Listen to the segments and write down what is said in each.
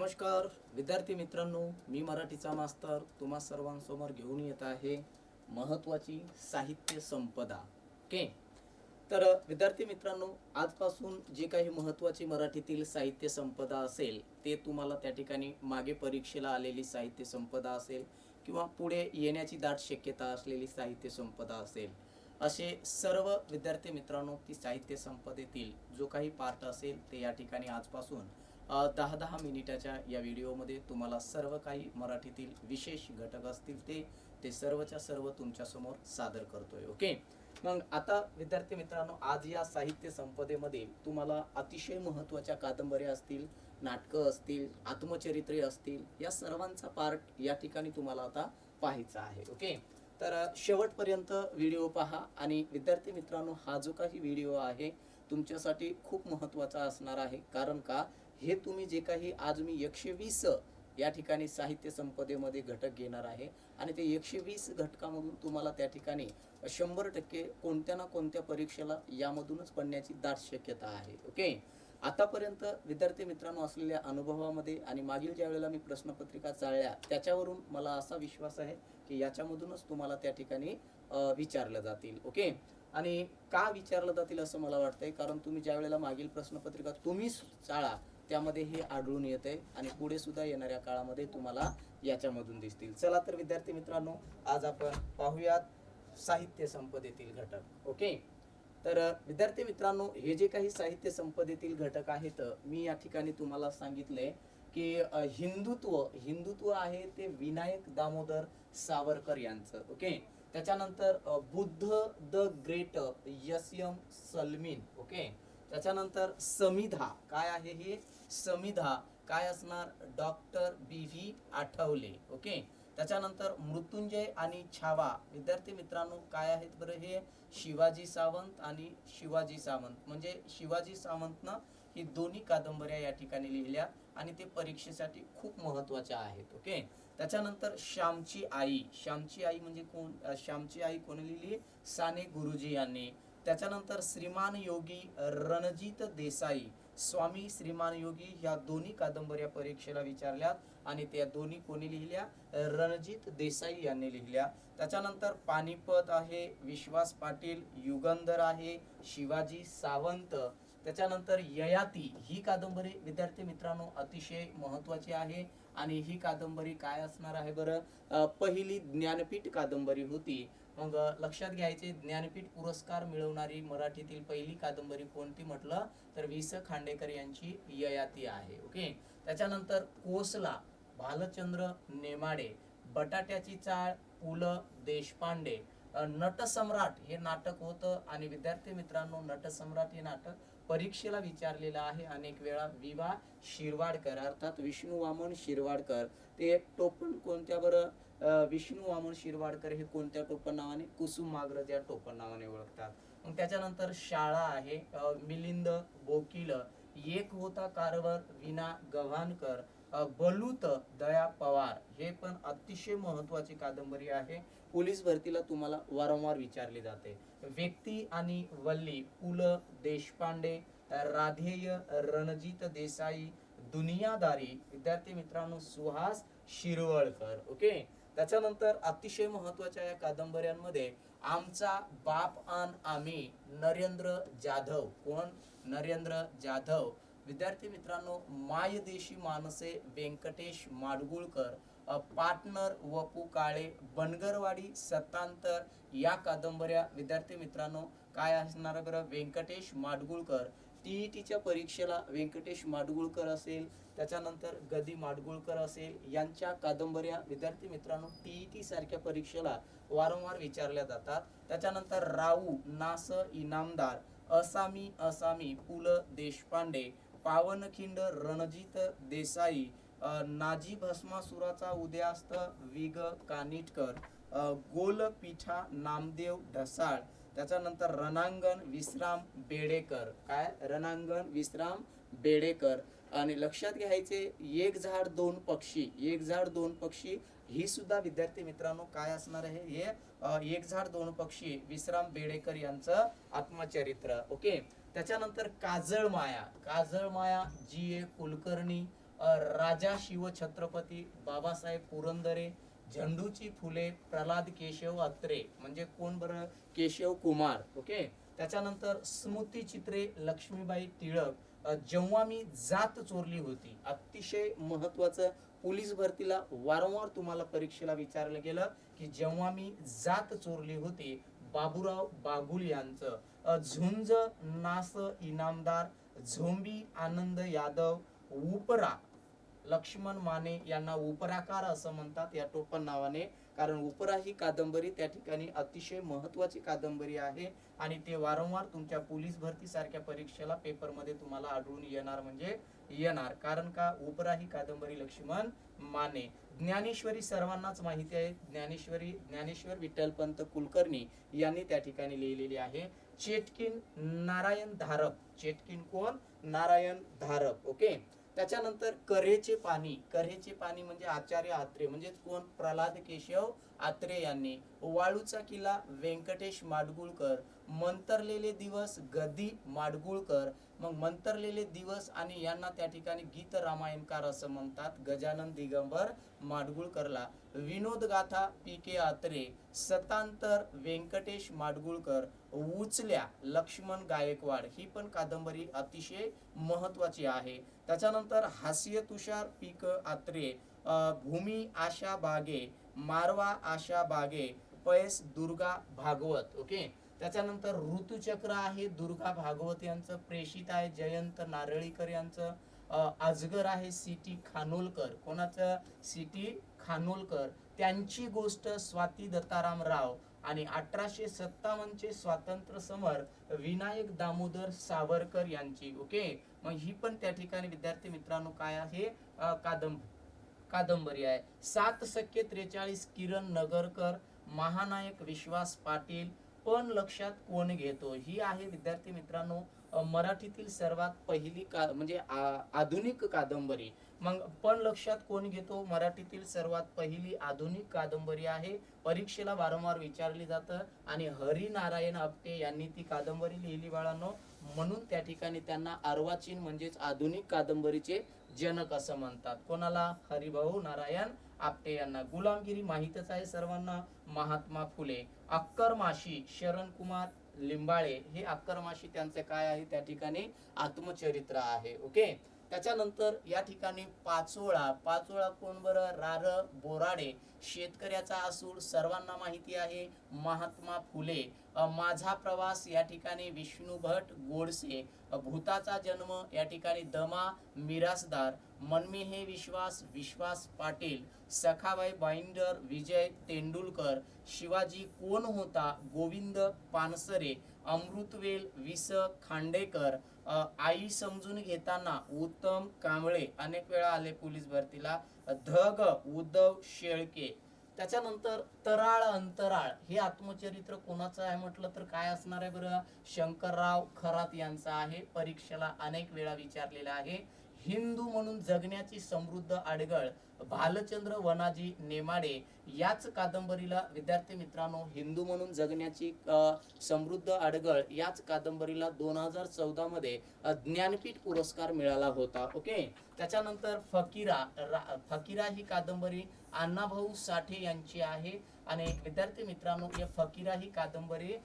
नमस्कार. विद्यार्थी मित्रांनो मी मराठीचा मास्तर तुम्हा सर्वांसमोर घेऊन येत आहे महत्त्वाची साहित्य संपदा. ओके? तर विद्यार्थी मित्रांनो आजपासून जे काही महत्त्वाची मराठीतील साहित्य संपदा असेल ते तुम्हाला त्या ठिकाणी मागे परीक्षेला आलेली साहित्य संपदा असेल किंवा पुढे येण्याची दाट शक्यता असलेली साहित्य संपदा असेल असे सर्व विद्यार्थी मित्रांनो ती साहित्य संपदेतील जो काही पार्ट असेल ते या ठिकाणी आजपासून दहा दहा मिनिटाच्या या व्हिडिओमध्ये तुम्हाला सर्व काही मराठीतील विशेष घटक असतील ते ते सर्वच्या सर्व तुमच्यासमोर सादर करतोय ओके? मग आता विद्यार्थी मित्रांनो आज या साहित्य संपदेमध्ये तुम्हाला अतिशय महत्त्वाच्या कादंबऱ्या असतील नाटकं असतील आत्मचरित्रे असतील या सर्वांचा पार्ट या ठिकाणी तुम्हाला आता पाहायचा आहे ओके? तर शेवटपर्यंत व्हिडिओ पहा आणि विद्यार्थी मित्रांनो हा जो काही व्हिडिओ आहे तुमच्यासाठी खूप महत्त्वाचा असणार आहे. कारण का? हे तुम्ही जे काही आज मी एकशे वीस या ठिकाणी साहित्य संपदेमध्ये घटक घेणार आहे आणि ते एकशे वीस घटकामधून तुम्हाला त्या ठिकाणी शंभर टक्के कोणत्या ना कोणत्या परीक्षेला यामधूनच पडण्याची दाट शक्यता आहे. ओके? आतापर्यंत विद्यार्थी मित्रांनो असलेल्या अनुभवामध्ये आणि मागील ज्या वेळेला मी प्रश्नपत्रिका चाळल्या त्याच्यावरून मला असा विश्वास आहे की याच्यामधूनच तुम्हाला त्या ठिकाणी विचारलं जातील. ओके? आणि का विचारलं जातील असं मला वाटतंय कारण तुम्ही ज्या वेळेला मागील प्रश्नपत्रिका तुम्हीच चाळा त्यामध्ये हे आढळून येते आणि पुढे सुद्धा येणाऱ्या काळामध्ये तुम्हाला याच्यामधून दिसतील. चला तर विद्यार्थी मित्रांनो आज आपण पाहूयात साहित्य संपदेतील घटक. ओके? तर विद्यार्थी मित्रांनो हे जे काही साहित्य संपदेतील घटक आहेत मी या ठिकाणी तुम्हाला सांगितले की हिंदुत्व हिंदुत्व आहे ते विनायक दामोदर सावरकर यांचं. ओके? त्याच्यानंतर Buddha the great S M Salmin. Okay? त्याच्यानंतर समिधा. काय आहे हे? समिधा. काय असणार? Doctor B V Athavale. Okay? त्याच्यानंतर मृत्युंजय आणि छावा. विद्यार्थी मित्रांनो काय आहेत बरं हे? शिवाजी सावंत आणि शिवाजी सावंत. म्हणजे शिवाजी सावंतनं ही दोन्ही कादंबऱ्या या ठिकाणी लिहिल्या आणि ते परीक्षेसाठी खूप महत्त्वाच्या आहेत. ओके? त्याच्यानंतर श्यामची आई. श्यामची आई म्हणजे कोण? श्यामची आई कोणी लिहिली? साने गुरुजी यांनी. त्याच्यानंतर श्रीमान योगी रणजित देसाई स्वामी श्रीमान योगी ह्या दोन्ही कादंबऱ्या परीक्षेला विचारल्यात आणि त्या दोन्ही कोणी लिहिल्या? रणजित देसाई यांनी लिहिल्या. त्याच्यानंतर पानिपत आहे विश्वास पाटील युगंधर आहे शिवाजी सावंत. त्याच्यानंतर ययाती ही कादंबरी विद्यार्थी मित्रांनो अतिशय महत्वाची आहे. आणि ही कादंबरी काय असणार आहे बरं? पहिली ज्ञानपीठ कादंबरी होती. मग लक्षात घ्यायचे ज्ञानपीठ पुरस्कार मिळवणारी मराठीतील पहिली कादंबरी कोणती म्हटलं? तर वि स. खांडेकर यांची ययाती आहे ओके? त्याच्यानंतर कोसला भालचंद्र नेमाडे बटाट्याची चाळ पु ल देशपांडे नटसम्राट हे नाटक होतं. आणि विद्यार्थी मित्रांनो नटसम्राट हे नाटक परीक्षेला विचारलेलं आहे. अनेक वेळा विवा शिरवाडकर अर्थात विष्णू वामन शिरवाडकर. ते टोपण कोणत्या बरं? विष्णू वामन शिरवाडकर हे कोणत्या टोपण नावाने? कुसुम माग्रज या टोपण नावाने ओळखतात. मग त्याच्यानंतर शाळा आहे. मिलिंद बोकिल. एक होता कारवर विना गव्हाणकर. बलूत दया पवार हे पण अतिशय महत्वाची कादंबरी आहे. पोलीस भरतीला तुम्हाला वारंवार विचारली जाते. व्यक्ती आणि वल्ली पु ल देशपांडे राधेय रणजित देसाई दुनियादारी. विद्यार्थी मित्रांनो सुहास शिरवळकर. ओके? त्याच्यानंतर अतिशय महत्त्वाच्या या कादंबऱ्यांमध्ये आमचा बाप आन आम्ही नरेंद्र जाधव. कोण? नरेंद्र जाधव. विद्यार्थी मित्रांनो मायदेशी मानसे व्यंकटेश माडगुळकर पार्टनर वपू काळे बनगरवाडी सत्तांतर या कादंबऱ्या. विद्यार्थी मित्रांनो काय असणार बरं? व्यंकटेश माडगुळकर. टीईटीच्या परीक्षेला व्यंकटेश माडगुळकर असेल त्याच्यानंतर गदी माडगुळकर असेल यांच्या कादंबऱ्या विद्यार्थी मित्रांनो टीईटी सारख्या परीक्षेला वारंवार विचारल्या जातात. त्याच्यानंतर राऊ नास इनामदार असामी असामी पु ल देशपांडे पावनखिंड रणजित देसाई नाजी भस्मासुराचा उदयास्त विग कानिटकर अ, गोलपीठा नामदेव ढसाळ त्याच्यानंतर रणांगण विश्राम बेडेकर. काय? रणांगण विश्राम बेडेकर. आणि लक्षात घ्यायचे एक झाड दोन पक्षी. एक झाड दोन पक्षी ही सुद्धा विद्यार्थी मित्रांनो काय असणार आहे? हे एक झाड दोन पक्षी विश्राम बेडेकर यांचं आत्मचरित्र. ओके? त्याच्यानंतर काजळ माया. काजळ माया जी ए कुलकर्णी राजा राजा शिवछत्रपती बाबासाहेब पुरंदरे झेंडूची फुले प्रल्हाद केशव अत्रे. म्हणजे कोण बरं? केशव कुमार. ओके? त्याच्यानंतर स्मृती चित्रे लक्ष्मीबाई टिळक. जेव्हा मी जात चोरली होती अतिशय महत्वाचं पोलीस भरतीला वारंवार तुम्हाला परीक्षेला विचारलं गेलं की जेव्हा मी जात चोरली होती बाबूराव बागुल यांचं. झुंज नास इनामदार झोंबी आनंद यादव उपरा. लक्ष्मण माने यांना उपराकार असं म्हणतात या टोपण नावाने. कारण उपरा ही कादंबरी त्या ठिकाणी अतिशय महत्वाची कादंबरी आहे. आणि ते वारंवार तुमच्या पोलीस भरती सारख्या परीक्षेला पेपरमध्ये तुम्हाला आढळून येणार म्हणजे येणार. कारण का? उपरा ही कादंबरी लक्ष्मण माने. ज्ञानेश्वरी सर्वांनाच माहिती आहे. ज्ञानेश्वरी ज्ञानेश्वर विठ्ठलपंत कुलकर्णी यांनी त्या ठिकाणी लिहिलेली आहे. चेटकिन नारायण धारप चेटकिन कोण? नारायण धारप ओके? त्याच्यानंतर करेचे पाणी. करेचे पाणी म्हणजे आचार्य आत्रे. म्हणजे कोण? प्रल्हाद केशव आत्रे यांनी. वाळूचा किल्ला व्यंकटेश माडगुळकर. मंतरलेले दिवस गदी माडगुळकर. मग मंतरलेले दिवस आणि यांना त्या ठिकाणी गीत रामायणकार असं म्हणतात. Gajanan Digambar माडगुळकरला. Vinod Gatha P K Atre Satantar Vyankatesh Madgulkar Uchalya Laxman Gaikwad. ही पण कादंबरी अतिशय महत्वाची आहे. त्याच्यानंतर हास्य तुषार पीक आत्रे भूमी आशा बागे मारवा आशा बागे पयस दुर्गा भागवत. ओके? त्याच्यानंतर ऋतुचक्र आहे दुर्गा भागवत यांचं प्रेषित आहे जयंत नारळीकर यांचं अजगर आहे सिटी खानोलकर. कोणाचं? C T Khanolkar. त्यांची गोष्ट स्वाती दत्ताराम राव आणि अठराशे सत्तावन्नचे स्वातंत्र्य समर विनायक दामोदर सावरकर यांची. ओके? मग ही पण त्या ठिकाणी विद्यार्थी मित्रांनो काय आहे? कादंब कादंबरी आहे. सात सख्य त्रेचाळीस किरण नगरकर महानायक विश्वास पाटील पण लक्षात कोण घेतो? ही आहे विद्यार्थी मित्रांनो मराठीतील सर्वात पहिली का म्हणजे आधुनिक कादंबरी. मग पण लक्षात कोण घेतो? मराठीतील सर्वात पहिली आधुनिक कादंबरी आहे. परीक्षेला वारंवार विचारली जातं आणि हरिनारायण आपटे यांनी ती कादंबरी लिहिली बाळांनो. म्हणून त्या ठिकाणी त्यांना अर्वाचीन म्हणजेच आधुनिक कादंबरीचे जनक असं म्हणतात. कोणाला? हरिभाऊ नारायण. आपटे यांना गुलामगिरी माहीतच आहे. सर्वांना महात्मा फुले. अक्करमाशी शरणकुमार लिंबाळे हे अक्करमाशी त्यांचे काय आहे? त्या ठिकाणी आत्मचरित्र आहे. ओके? त्याच्यानंतर या ठिकाणी पाचोळा. पाचोळा कोण बरं? रार बोराडे. शेतकऱ्याचा असूड सर्वांना माहिती आहे. महात्मा फुले. माझा प्रवास या ठिकाणी विष्णू भट गोडसे भूताचा जन्म या ठिकाणी दमा मिरासदार. मनमी हे विश्वास विश्वास पाटील सखाबाई बाइंडर विजय तेंडुलकर शिवाजी कोण होता? गोविंद पानसरे अमृतवेल विस खांडेकर आई समजून घेताना उत्तम कांबळे अनेक वेळा आले पोलीस भरतीला. धग उद्धव शेळके. त्याच्यानंतर तराळ अंतराळ. हे आत्मचरित्र कोणाचं आहे म्हटलं तर काय असणार आहे बरं? शंकरराव खरात यांचं आहे. परीक्षेला अनेक वेळा विचारलेलं आहे. हिंदू म्हणून जगण्याची समृद्ध आडगळ भालचंद्र वनाजी नेमाडे याच कादंबरीला विद्यार्थी मित्रांनो हिंदू म्हणून जगण्याची समृद्ध आडगळ याच कादंबरीला दोन हजार चौदा मध्ये ज्ञानपीठ पुरस्कार मिळाला होता ओके? त्याच्यानंतर फकीरा रा- फकीरा ही कादंबरी अण्णाभाऊ साठे यांची आहे. आणि विद्यार्थी मित्रांनो या फकीरा ही कादंबरी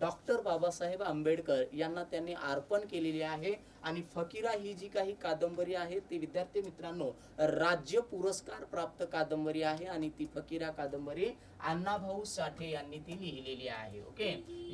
डॉक्टर बाबासाहेब आंबेडकर यांना त्यांनी अर्पण केलेली आहे. आणि फकीरा ही जी काही कादंबरी आहे ती विद्यार्थी मित्रांनो राज्य पुरस्कार प्राप्त कादंबरी आहे. आणि ती फकीरा कादंबरी अण्णाभाऊ साठे यांनी ती लिहिलेली आहे. ओके?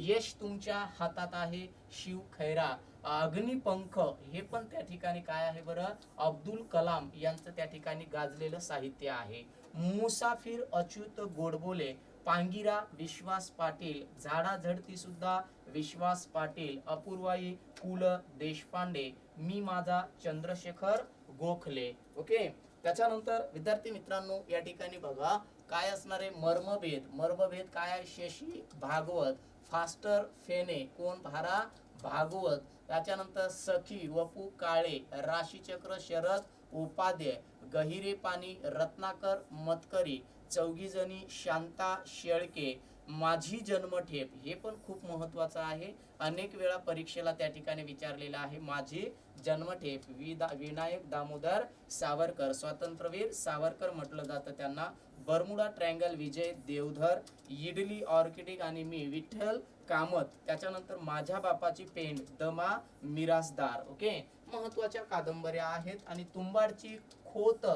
यश तुमच्या हातात आहे शिव खैरा. अग्निपंख हे पण त्या ठिकाणी काय आहे बरं? अब्दुल कलाम यांचं त्या ठिकाणी गाजलेलं साहित्य आहे. मुसाफिर अच्युत गोडबोले पांगिरा विश्वास पाटील झाडा झडती सुद्धा विश्वास पाटील अपूर्वाई कुल देशपांडे मी माझा चंद्रशेखर गोखले. ओके? त्याच्यानंतर विद्यार्थी मित्रांनो या ठिकाणी बघा काय असणारे मर्मभेद? मर्मभेद काय आहे? शेषी भागवत फास्टर फेने कोण? भारा भागवत. त्याच्यानंतर सखी वपू काळे राशीचक्र शरद उपाध्याय गहिरे पाणी रत्नाकर मतकरी चौघीजणी शांता शेळके माझी जन्मठेप हे पण खूप महत्वाचं आहे. अनेक वेळा परीक्षेला त्या ठिकाणी विचारलेलं आहे माझी जन्मठेप विदा विनायक दामोदर सावरकर स्वातंत्र्यवीर सावरकर म्हटलं जातं त्यांना. Bermuda triangle Vijay Deodhar idli orchid आणि मी विठ्ठल कामत. त्याच्यानंतर माझ्या बापाची पेंड दमा मिरासदार ओके? महत्त्वाच्या कादंबऱ्या आहेत आणि तुंबाडची खोत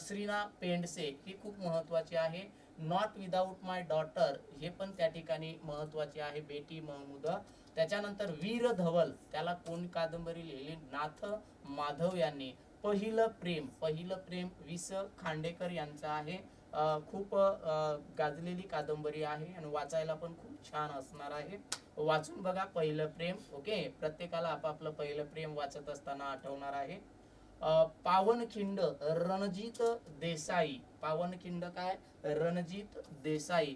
श्रीना पेंडसे ही खूप महत्वाची आहे. नॉट विदाऊट माय डॉटर हे पण त्या ठिकाणी महत्त्वाचे आहे बेटी महमूद. त्याच्यानंतर वीर धवल त्याला कोण कादंबरी लिहिली? नाथ माधव यांनी. पहिलं प्रेम पहिलं प्रेम वि स खांडेकर यांचं आहे. खूप गाजलेली कादंबरी आहे आणि वाचायला पण खूप छान असणार आहे. वाचून बघा पहिलं प्रेम ओके? प्रत्येकाला आपापलं पहिलं प्रेम वाचत असताना आठवणार आहे. पावनखिंड रणजित देसाई. पावनखिंड काय? रणजित देसाई.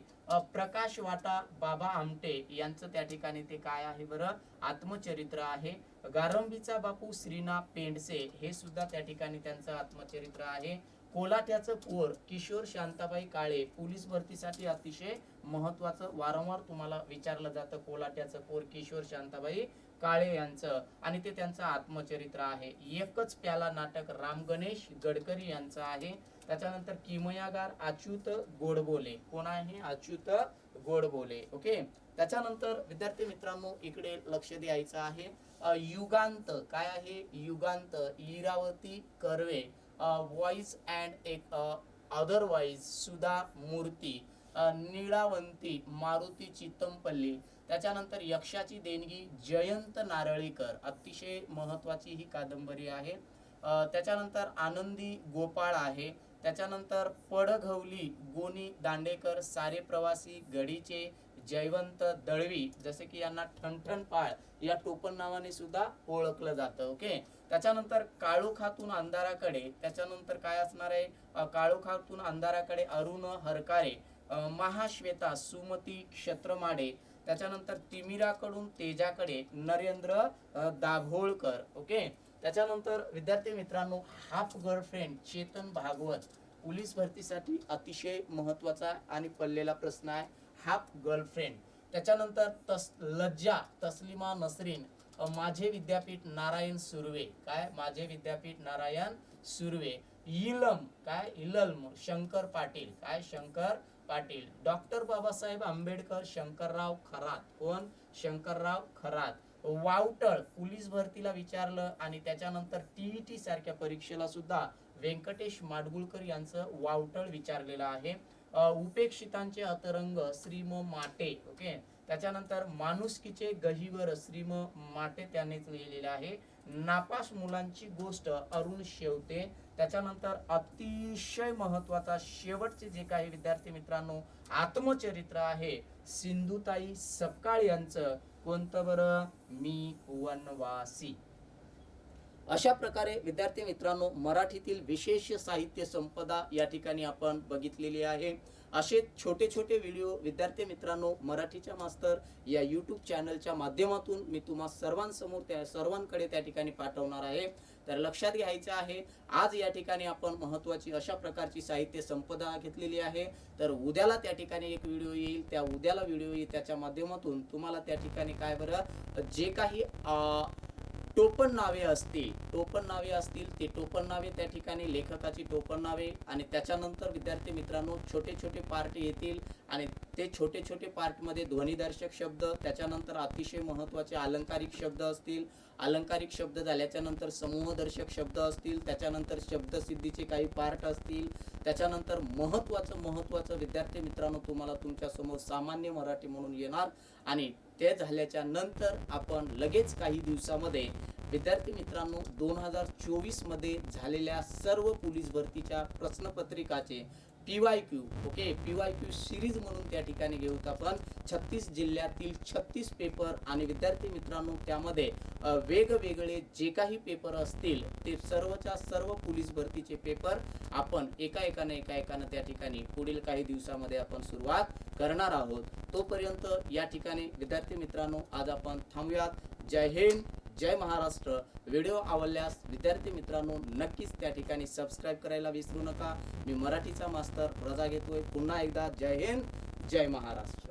प्रकाश वाटा बाबा आमटे यांचं त्या ठिकाणी ते काय आहे बरं? आत्मचरित्र आहे. गारंबीचा बापू श्रीना पेंडसे हे सुद्धा त्या ठिकाणी त्यांचं आत्मचरित्र आहे. कोलाट्याचं पोर किशोर शांताबाई काळे पोलीस भरतीसाठी अतिशय महत्वाचं वारंवार तुम्हाला विचारलं जातं कोलाट्याचं कोर किशोर शांताबाई काळे यांचं आणि ते त्यांचं आत्मचरित्र आहे. एकच प्याला नाटक राम गणेश गडकरी यांचं आहे. त्याच्यानंतर किमयागार अच्युत गोडबोले. कोण आहे अच्युत गोडबोले. ओके? त्याच्यानंतर विद्यार्थी मित्रांनो इकडे लक्ष द्यायचं आहे. युगांत. काय आहे? युगांत. इरावती कर्वे. व्हॉइस अँड एक अदरवाईज सुधा मूर्ती. निळावंती मारुती चितमपल्ली त्याच्यानंतर यक्षाची देणगी जयंत नारळीकर अतिशय महत्वाची ही कादंबरी आहे. त्याच्यानंतर आनंदी गोपाळ आहे. त्याच्यानंतर पडघवली गोनी दांडेकर सारे प्रवासी गडीचे जयवंत दळवी जसे की यांना ठणठण पाळ या टोपण नावाने सुद्धा ओळखलं जातं ओके? त्याच्यानंतर काळू खातून अंधाराकडे त्याच्यानंतर काय असणार आहे? काळू खातून अंधाराकडे अरुण हरकारे महाश्वेता सुमती क्षत्रमाडे त्याच्यानंतर तिमिराकडून तेजाकडे नरेंद्र दाभोळकर ओके? त्याच्यानंतर विद्यार्थी मित्रांनो half girlfriend Chetan Bhagat police भरतीसाठी अतिशय महत्त्वाचा आणि पडलेला प्रश्न आहे हाफ गर्लफ्रेंड. त्याच्यानंतर तस लज्जा तस्लिमा नसरीन माझे विद्यापीठ नारायण सुर्वे. काय? माझे विद्यापीठ नारायण सुर्वे. इलम काय? इलल्म शंकर पाटील काय? शंकर पाटील. डॉक्टर बाबासाहेब आंबेडकर शंकरराव खरात. कोण? शंकरराव खरात. वावटळ पोलीस भरतीला विचारलं आणि त्याच्यानंतर टीईटी सारख्या परीक्षेला सुद्धा व्यंकटेश माडगुळकर यांचं वावटळ विचारलेलं आहे. उपेक्षितांचे अतरंग श्रीम माटे ओके? त्याच्यानंतर माणुसकीचे गहिवर श्रीम माटे त्यांनीच लिहिलेले आहे. नापास मुलांची गोष्ट अरुण शेवते त्याच्यानंतर अतिशय महत्त्वाचा शेवटचे जे काही विद्यार्थी मित्रांनो आत्मचरित्र आहे. सिंधुताई सपकाळ यांचं. कोणतं बरं? मी वनवासी. अशा प्रकारे विद्यार्थी मित्रांनो मराठीतील विशेष साहित्य संपदा या ठिकाणी आपण बघितलेली आहे. असे छोटे छोटे व्हिडिओ विद्यार्थी मित्रांनो मराठीच्या मास्तर या यूट्यूब चॅनलच्या माध्यमातून मी तुम्हा सर्वांसमोर त्या सर्वांकडे त्या ठिकाणी पाठवणार आहे. तर लक्षात घ्यायचं आहे आज या ठिकाणी आपण महत्वाची अशा प्रकारची साहित्य संपदा घेतलेली आहे. तर उद्याला त्या ठिकाणी एक व्हिडिओ येईल. त्या उद्याला व्हिडिओ येईल. त्याच्या माध्यमातून तुम्हाला त्या ठिकाणी काय बरं जे काही टोपण नावे असतील टोपण नावे असतील ते टोपण नावे त्या ठिकाणी लेखकाची टोपण नावे आणि त्याच्यानंतर विद्यार्थी मित्रांनो छोटे छोटे पार्ट येतील आणि ते छोटे छोटे पार्टमध्ये ध्वनिदर्शक शब्द त्याच्यानंतर अतिशय महत्त्वाचे अलंकारिक शब्द असतील. अलंकारिक शब्द झाल्याच्यानंतर समूहदर्शक शब्द असतील त्याच्यानंतर शब्दसिद्धीचे काही पार्ट असतील. त्याच्यानंतर महत्त्वाचं महत्त्वाचं विद्यार्थी मित्रांनो तुम्हाला तुमच्यासमोर सामान्य मराठी म्हणून येणार आणि ते झाल्याच्यानंतर आपण लगेच काही दिवसामध्ये विद्यार्थी मित्रांनो दोन हजार चोवीसमध्ये झालेल्या सर्व पोलीस भरतीच्या प्रश्नपत्रिकाचे P Y Q okay? P Y Q series म्हणून त्या ठिकाणी घेऊत आपण. छत्तीस जिल्ह्यातील छत्तीस पेपर आणि विद्यार्थी मित्रांनो त्यामध्ये वेगवेगळे जे काही पेपर असतील ते सर्वच्या सर्व पोलीस भरतीचे पेपर आपण एका एकाने एका एकानं त्या ठिकाणी पुढील काही दिवसामध्ये आपण सुरुवात करणार आहोत. तोपर्यंत या ठिकाणी विद्यार्थी मित्रांनो आज आपण थांबूयात. जय हिंद. जय महाराष्ट्र. व्हिडिओ आवडल्यास विद्यार्थी मित्रांनो नक्कीच त्या ठिकाणी सबस्क्राईब करायला विसरू नका. मी मराठीचा मास्तर रजा घेतोय. पुन्हा एकदा जय हिंद जय महाराष्ट्र.